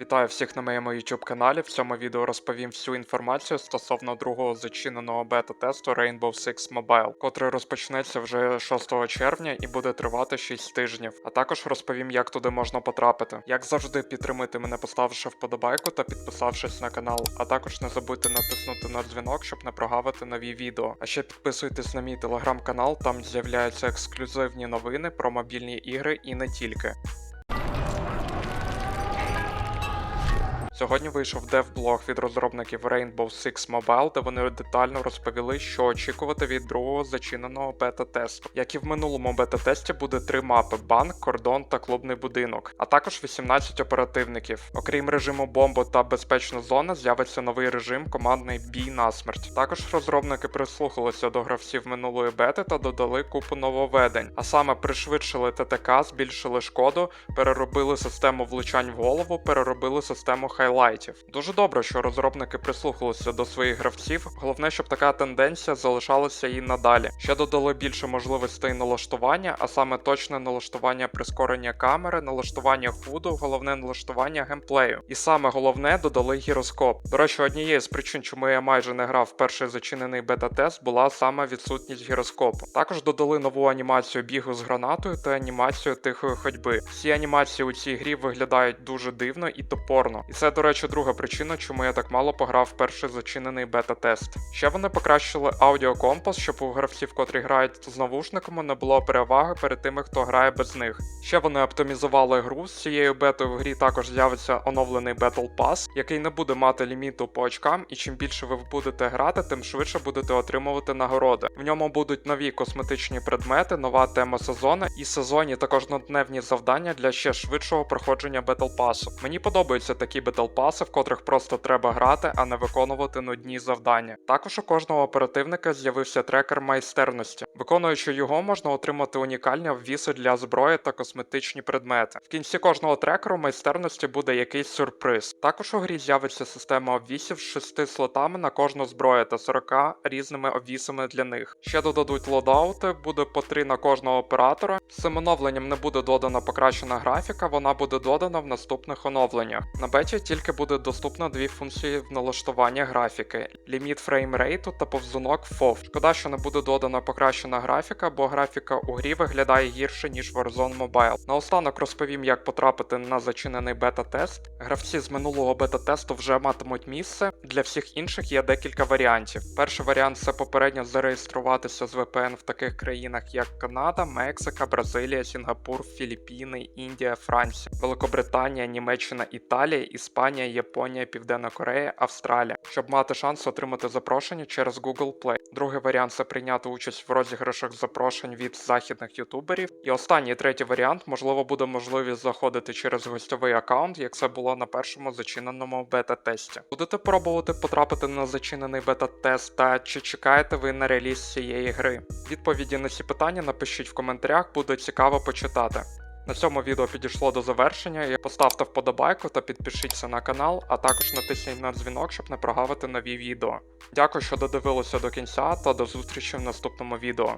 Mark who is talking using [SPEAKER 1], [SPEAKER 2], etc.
[SPEAKER 1] Вітаю всіх на моєму YouTube каналі. В цьому відео розповім всю інформацію стосовно другого зачиненого бета-тесту Rainbow Six Mobile, котрий розпочнеться вже 6 червня і буде тривати 6 тижнів. А також розповім, як туди можна потрапити. Як завжди, підтримуйте мене, поставивши вподобайку та підписавшись на канал. А також не забудьте натиснути на дзвінок, щоб не прогавити нові відео. А ще підписуйтесь на мій телеграм-канал, там з'являються ексклюзивні новини про мобільні ігри і не тільки. Сьогодні вийшов дев-блог від розробників Rainbow Six Mobile, де вони детально розповіли, що очікувати від другого зачиненого бета-тесту. Як і в минулому бета-тесті буде три мапи: банк, кордон та клубний будинок, а також 18 оперативників. Окрім режиму бомбо та безпечна зона, з'явиться новий режим командний бій на смерть. Також розробники прислухалися до гравців минулої бети та додали купу нововведень, а саме пришвидшили ТТК, збільшили шкоду, переробили систему влучань в голову, переробили систему хайлайтів. Дуже добре, що розробники прислухалися до своїх гравців. Головне, щоб така тенденція залишалася і надалі. Ще додали більше можливостей налаштування, а саме точне налаштування прискорення камери, налаштування худу, головне налаштування геймплею. І саме головне додали гіроскоп. До речі, однією з причин, чому я майже не грав перший зачинений бета-тест, була саме відсутність гіроскопу. Також додали нову анімацію бігу з гранатою та анімацію тихої ходьби. Всі анімації у цій грі виглядають дуже дивно і топорно. І це, до речі, друга причина, чому я так мало пограв перший зачинений бета-тест. Ще вони покращили аудіокомпас, щоб у гравців, котрі грають з навушниками, не було переваги перед тими, хто грає без них. Ще вони оптимізували гру. З цією бетою в грі також з'явиться оновлений Battle Pass, який не буде мати ліміту по очкам, і чим більше ви будете грати, тим швидше будете отримувати нагороди. В ньому будуть нові косметичні предмети, нова тема сезону, і сезонні та кожнодневні завдання для ще швидшого проходження Battle Pass. Мені подобаються такі Battle Pass, в котрих просто треба грати, а не виконувати нудні завдання. Також у кожного оперативника з'явився трекер майстерності. Виконуючи його, можна отримати унікальні обвіси для зброї та косметичні предмети. В кінці кожного трекеру майстерності буде якийсь сюрприз. Також у грі з'явиться система обвісів з 6 слотами на кожну зброю та 40 різними обвісами для них. Ще додадуть лодаути, буде по 3 на кожного оператора. Цим оновленням не буде додана покращена графіка, вона буде додана в наступних оновленнях. На беті тільки буде доступно дві функції в налаштуванні графіки: ліміт фреймрейту та повзунок FOV. Шкода, що не буде додана покращена графіка, бо графіка у грі виглядає гірше, ніж Warzone Mobile. Наостанок розповім, як потрапити на зачинений бета-тест. Гравці з минулого бета-тесту вже матимуть місце. Для всіх інших є декілька варіантів. Перший варіант це попередньо зареєструватися з VPN в таких країнах, як Канада, Мексика, Бразилія, Сінгапур, Філіппіни, Індія, Франція, Великобританія, Німеччина, Італія, Іспанія, Японія, Південна Корея, Австралія, щоб мати шанс отримати запрошення через Google Play. Другий варіант це прийняти участь в розіграшах запрошень від західних ютуберів. І останній третій варіант, можливо, буде можливість заходити через гостьовий аккаунт, як це було на першому зачиненому бета-тесті. Будете пробувати потрапити на зачинений бета-тест та чи чекаєте ви на реліз цієї гри? Відповіді на ці питання напишіть в коментарях, буде цікаво почитати. На цьому відео підійшло до завершення. Поставте вподобайку та підпишіться на канал, а також натисніть на дзвінок, щоб не прогавити нові відео. Дякую, що додивилися до кінця та до зустрічі в наступному відео.